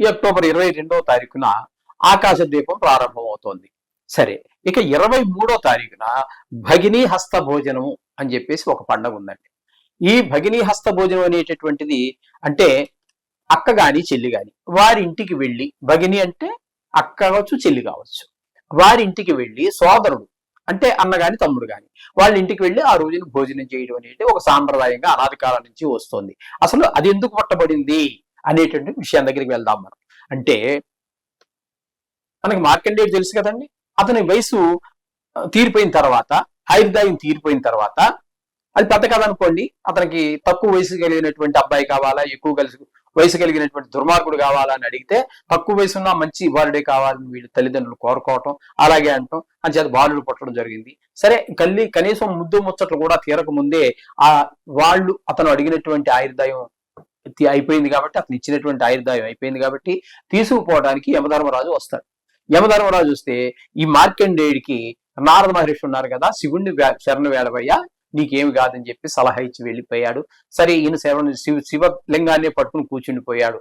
ఈ అక్టోబర్ ఇరవై రెండవ తారీఖున ఆకాశ దీపం ప్రారంభమవుతోంది. సరే ఇక ఇరవై మూడో తారీఖున భగినీ హస్త భోజనము అని చెప్పేసి ఒక పండగ ఉందండి. ఈ భగినీ హస్త భోజనం అనేటటువంటిది అంటే అక్క గాని చెల్లి గాని వారి ఇంటికి వెళ్ళి భగిని అంటే అక్క కావచ్చు చెల్లి కావచ్చు. వారి ఇంటికి వెళ్ళి సోదరుడు అంటే అన్న గాని తమ్ముడు గాని వాళ్ళ ఇంటికి వెళ్ళి ఆ రోజున భోజనం చేయడం అనేది ఒక సాంప్రదాయంగా అనాది కాలం నుంచి వస్తుంది. అసలు అది ఎందుకు పట్టబడింది? అనేటువంటి విషయం దగ్గరికి వెళ్దాం మనం. అంటే మనకి మార్కండేయుడు తెలుసు కదండి? అతని వయసు తీరిపోయిన తర్వాత ఆయుర్దాయం తీరిపోయిన తర్వాత అది పెద్ద కదనుకోండి అనుకోండి. అతనికి తక్కువ వయసు కలిగినటువంటి అబ్బాయి కావాలా? ఎక్కువ కలిసి వయసు కలిగినటువంటి దుర్మార్గుడు కావాలా అని అడిగితే తక్కువ వయసు ఉన్న మంచి బాలుడే కావాలని వీళ్ళు తల్లిదండ్రులు కోరుకోవటం అలాగే అంటాం. అని చేత బాలుడు పుట్టడం జరిగింది. సరే కల్లి కనీసం ముద్దు ముచ్చట్లు కూడా తీరక ముందే ఆ వాళ్ళు అతను అడిగినటువంటి ఆయుర్దాయం తృప్తి అయిపోయింది కాబట్టి అతను ఇచ్చినటువంటి ఆయుర్దాయం అయిపోయింది కాబట్టి తీసుకుపోవడానికి యమధర్మరాజు వస్తాడు. యమధర్మరాజు వస్తే ఈ మార్కండేయుడికి నారద మహర్షి ఉన్నారు కదా శివుణ్ణి శరణ వేళవయ్యా నీకేమి కాదని చెప్పి సలహా ఇచ్చి వెళ్ళిపోయాడు. సరే ఈయన శివ శివ శివలింగాన్ని పట్టుకుని కూర్చుండిపోయాడు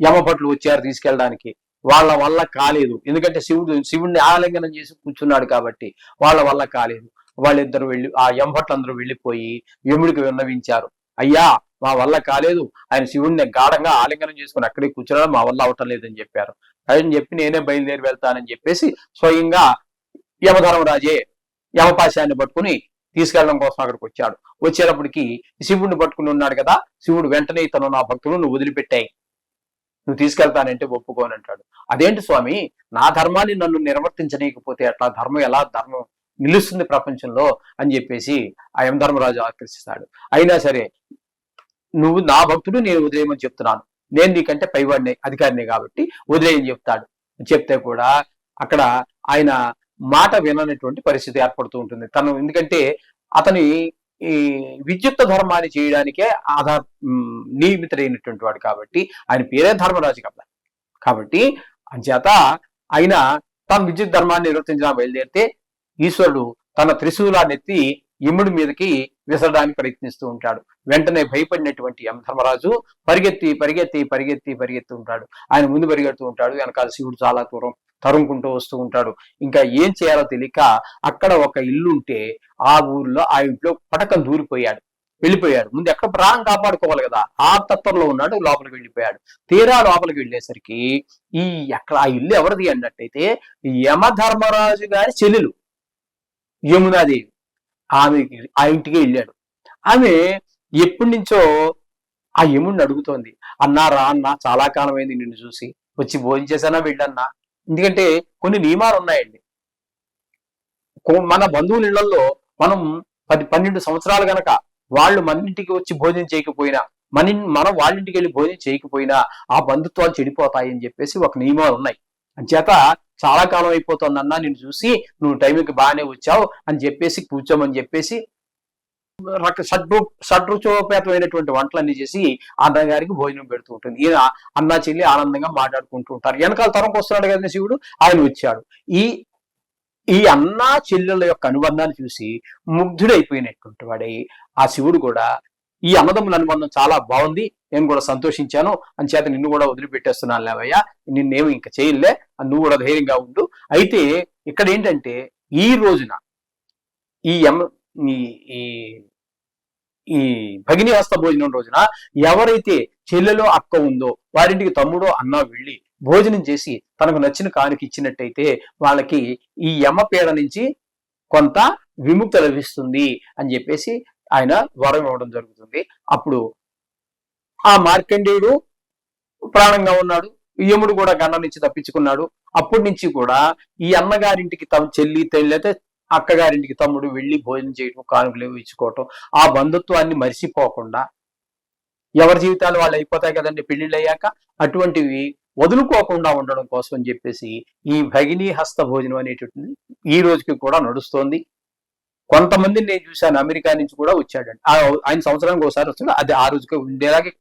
యమభట్లు వచ్చారు తీసుకెళ్ళడానికి. వాళ్ళ వల్ల కాలేదు. ఎందుకంటే శివుడు శివుణ్ణి ఆలింగనం చేసి కూర్చున్నాడు కాబట్టి వాళ్ళ వల్ల కాలేదు. వాళ్ళిద్దరు వెళ్ళి ఆ యమభట్లందరూ వెళ్ళిపోయి యముడికి విన్నవించారు. అయ్యా మా వల్ల కాలేదు. ఆయన శివుణ్ణి గాఢంగా ఆలింగనం చేసుకుని అక్కడే కూర్చోవడం మా వల్ల అవటం లేదని చెప్పారు. అని చెప్పి నేనే బయలుదేరి వెళ్తానని చెప్పేసి స్వయంగా యమధర్మరాజే యమపాశాన్ని పట్టుకుని తీసుకెళ్ళడం కోసం అక్కడికి వచ్చాడు. వచ్చేటప్పటికి శివుడిని పట్టుకుని ఉన్నాడు కదా శివుడు వెంటనే తను నా భక్తులు నువ్వు వదిలిపెట్టాయి. నువ్వు తీసుకెళ్తానంటే ఒప్పుకోనంటాడు అదేంటి స్వామి నా ధర్మాన్ని నన్ను నిర్వర్తించనీయకపోతే అట్లా ధర్మం ఎలా ధర్మం నిలుస్తుంది ప్రపంచంలో అని చెప్పేసి ఆ యమధర్మరాజు ఆకర్షిస్తాడు. అయినా సరే నువ్వు నా భక్తుడు నేను వదిలేయమని చెప్తున్నాను. నేను నీకంటే పైవాడిని అధికారిని కాబట్టి వదిలేయని చెప్తాడు. చెప్తే కూడా అక్కడ ఆయన మాట విననటువంటి పరిస్థితి ఏర్పడుతూ ఉంటుంది. తను ఎందుకంటే అతని ఈ విద్యుత్ ధర్మాన్ని చేయడానికే ఆధార్ నియమితుడైనటువంటి వాడు కాబట్టి ఆయన పేరే ధర్మరాజు కదా కాబట్టి అంచేత ఆయన తన విద్యుత్ ధర్మాన్ని నిర్వర్తించడానికి బయలుదేరితే ఈశ్వరుడు తన త్రిశూలాన్ని ఎత్తి ఇమ్ముడి మీదకి విసరడానికి ప్రయత్నిస్తూ ఉంటాడు. వెంటనే భయపడినటువంటి యమ ధర్మరాజు పరిగెత్తి పరిగెత్తి పరిగెత్తి పరిగెత్తి ఉంటాడు. ఆయన ముందు పరిగెడుతూ ఉంటాడు. వెనకాల శివుడు చాలా దూరం తరుముకుంటూ వస్తూ ఉంటాడు. ఇంకా ఏం చేయాలో తెలియక అక్కడ ఒక ఇల్లు ఉంటే ఆ ఊర్లో ఆ ఇంట్లో పటకం దూరిపోయాడు. వెళ్ళిపోయాడు. ముందు ఎక్కడ ప్రాణం కాపాడుకోవాలి కదా? ఆ తత్వంలో ఉన్నాడు లోపలికి వెళ్ళిపోయాడు. తీరా లోపలికి వెళ్ళేసరికి ఈ ఎక్కడ ఆ ఇల్లు ఎవరిది అన్నట్టయితే యమధర్మరాజు గారి చెల్లెలు యమునాదేవి. ఆమెకి ఆ ఇంటికి వెళ్ళాడు. ఆమె ఎప్పటి నుంచో ఆ యముడిని అడుగుతోంది అన్నా రా అన్న చాలా కాలమైంది నిన్ను చూసి వచ్చి భోజనం చేశానా వెళ్ళన్నా? ఎందుకంటే కొన్ని నియమాలు ఉన్నాయండి. మన బంధువుల ఇళ్ళలో మనం పది పన్నెండు సంవత్సరాలు గనక వాళ్ళు మన ఇంటికి వచ్చి భోజనం చేయకపోయినా మన మనం వాళ్ళ ఇంటికి వెళ్ళి భోజనం చేయకపోయినా ఆ బంధుత్వాలు చెడిపోతాయి అని చెప్పేసి ఒక నియమాలు ఉన్నాయి. అంచేత చాలా కాలం అయిపోతుందన్నా నిన్ను చూసి నువ్వు టైంకి బాగానే వచ్చావు అని చెప్పేసి కూర్చోమని చెప్పేసి రక షడ్రు షడ్రుచోపేతమైనటువంటి వంటలన్నీ చేసి అన్నగారికి భోజనం పెడుతూ ఉంటుంది. ఈయన అన్న చెల్లి ఆనందంగా మాట్లాడుకుంటూ ఉంటారు. వెనకాల తరంకి వస్తున్నాడు కదా శివుడు ఆయన వచ్చాడు. ఈ ఈ అన్న చెల్లెల యొక్క అనుబంధాన్ని చూసి ముగ్ధుడైపోయినటువంటి వాడై ఆ శివుడు కూడా ఈ అన్నదమ్ముల అనుబంధం చాలా బాగుంది. నేను కూడా సంతోషించాను. అని చేత నిన్ను కూడా వదిలిపెట్టేస్తున్నాను లేవయ్యా. నిన్నేమి ఇంకా చేయలే నువ్వు కూడా ధైర్యంగా ఉండు. అయితే ఇక్కడ ఏంటంటే ఈ రోజున ఈ ఎం ఈ ఈ- ఈ భగిని హస్త భోజనం రోజున ఎవరైతే చెల్లెలో అక్క ఉందో వారింటికి తమ్ముడో అన్న వెళ్ళి భోజనం చేసి తనకు నచ్చిన కానుక ఇచ్చినట్టయితే వాళ్ళకి ఈ యమ పేడ నుంచి కొంత విముక్తి లభిస్తుంది అని చెప్పేసి ఆయన వరం ఇవ్వడం జరుగుతుంది. అప్పుడు ఆ మార్కండేయుడు ప్రాణంగా ఉన్నాడు. యముడు కూడా గండం నుంచి తప్పించుకున్నాడు. అప్పటి నుంచి కూడా ఈ అన్నగారింటికి తమ చెల్లి తెల్లైతే అక్కగారింటికి తమ్ముడు వెళ్ళి భోజనం చేయడం కానుకలు ఇచ్చుకోవటం ఆ బంధుత్వాన్ని మరిసిపోకుండా ఎవరి జీవితాలు వాళ్ళు అయిపోతాయి కదండి పెళ్ళిళ్ళు అయ్యాక అటువంటివి వదులుకోకుండా ఉండడం కోసం అని చెప్పేసి ఈ భగినీ హస్త భోజనం అనేటువంటిది ఈ రోజుకి కూడా నడుస్తోంది. కొంతమందిని నేను చూశాను అమెరికా నుంచి కూడా వచ్చాడండి. ఆయన సంవత్సరానికి ఒకసారి వస్తుంది అది ఆ రోజుకి ఉండేలాగే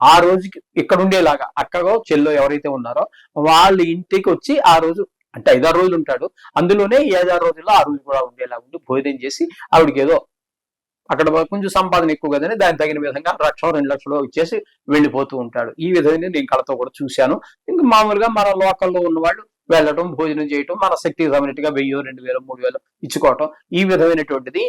ఆ రోజుకి ఇక్కడ ఉండేలాగా అక్కగో చెల్లో ఎవరైతే ఉన్నారో వాళ్ళ ఇంటికి వచ్చి ఆ రోజు అంటే ఐదారు రోజులు ఉంటాడు. అందులోనే ఈ ఐదారు రోజుల్లో ఆ రోజు కూడా ఉండేలా ఉండి భోజనం చేసి ఆవిడకి ఏదో అక్కడ కొంచెం సంపాదన ఎక్కువ కదని దానికి తగిన విధంగా లక్ష రెండు లక్షలు ఇచ్చేసి వెళ్ళిపోతూ ఉంటాడు. ఈ విధంగా నేను కళతో కూడా చూశాను. ఇంకా మామూలుగా మన లోకల్లో ఉన్నవాళ్ళు వెళ్ళటం భోజనం చేయటం మన శక్తికి తగినట్టుగా వెయ్యి రెండు వేలు మూడు వేలు ఇచ్చుకోవటం ఈ విధమైనటువంటిది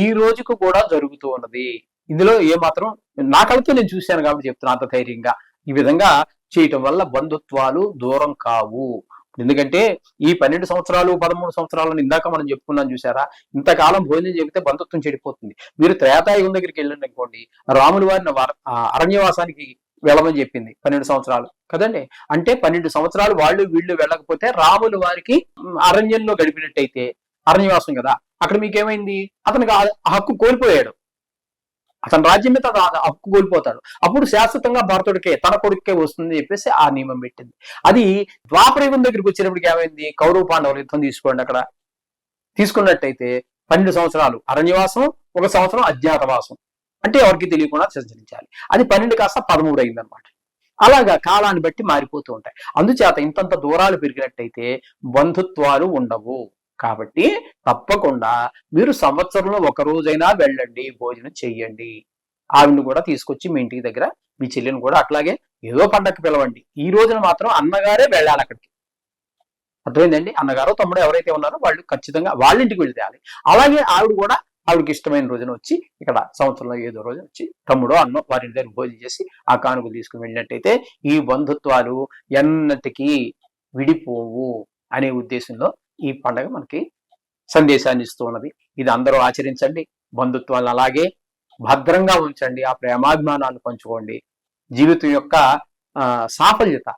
ఈ రోజుకు కూడా జరుగుతూ ఉన్నది. ఇందులో ఏమాత్రం నా కళతో నేను చూశాను కాబట్టి చెప్తున్నా అంత ధైర్యంగా. ఈ విధంగా చేయటం వల్ల బంధుత్వాలు దూరం కావు. ఎందుకంటే ఈ పన్నెండు సంవత్సరాలు పదమూడు సంవత్సరాలను ఇందాక మనం చెప్పుకున్నాం చూసారా? ఇంతకాలం భోజనం చెబితే బంధుత్వం చెడిపోతుంది. మీరు త్రేతాయుగం దగ్గరికి వెళ్ళండి అనుకోండి రాముల వారిని ఆ అరణ్యవాసానికి వెళ్ళమని చెప్పింది పన్నెండు సంవత్సరాలు. కదండి? అంటే పన్నెండు సంవత్సరాలు వాళ్ళు వీళ్ళు వెళ్ళకపోతే రాములు వారికి అరణ్యంలో గడిపినట్టయితే అరణ్యవాసం కదా. అక్కడ మీకేమైంది? అతనికి ఆ హక్కు కోల్పోయాడు. అతని రాజ్యం మీద హక్కు కోల్పోతాడు. అప్పుడు శాశ్వతంగా భరతుడికే తన కొడుకే వస్తుంది చెప్పేసి ఆ నియమం పెట్టింది. అది ద్వాపరయుగం దగ్గరికి వచ్చినప్పటికి ఏమైంది? కౌరవ పాండవులు యుద్ధం తీసుకోండి అక్కడ. తీసుకున్నట్టయితే పన్నెండు సంవత్సరాలు అరణ్యవాసం ఒక సంవత్సరం అజ్ఞాతవాసం. అంటే ఎవరికి తెలియకుండా సంచరించాలి. అది పన్నెండు కాస్త పదమూడు అయిందనమాట అలాగా కాలాన్ని బట్టి మారిపోతూ ఉంటాయి. అందుచేత ఇంతంత దూరాలు పెరిగినట్టయితే బంధుత్వాలు ఉండవు. కాబట్టి తప్పకుండా మీరు సంవత్సరంలో ఒక రోజైనా వెళ్ళండి భోజనం చెయ్యండి. ఆవిడని కూడా తీసుకొచ్చి మీ ఇంటికి దగ్గర మీ చెల్లిని కూడా అట్లాగే ఏదో పండగ పిలవండి. ఈ రోజున మాత్రం అన్నగారే వెళ్ళాలి అక్కడికి. అర్థమైందండి? అన్నగారు తమ్ముడు ఎవరైతే ఉన్నారో వాళ్ళు ఖచ్చితంగా వాళ్ళ ఇంటికి వెళ్తేయాలి అలాగే ఆవిడ కూడా ఆవిడకి ఇష్టమైన రోజున వచ్చి ఇక్కడ సంవత్సరంలో ఏదో రోజు వచ్చి తమ్ముడో అన్నో వారి దగ్గర భోజనం చేసి ఆ కానుకలు తీసుకుని వెళ్ళినట్టయితే ఈ బంధుత్వాలు ఎన్నటికీ విడిపోవు అనే ఉద్దేశంలో ఈ పండగ మనకి సందేశాన్ని ఇస్తూ ఉన్నది. ఇది అందరూ ఆచరించండి. బంధుత్వాలను అలాగే భద్రంగా ఉంచండి. ఆ ప్రేమాభిమానాన్ని పంచుకోండి. జీవితం యొక్క ఆ, సాఫల్యత.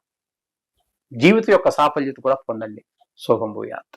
జీవితం యొక్క సాఫల్యత కూడా పొందండి. శుభం భూయాత్.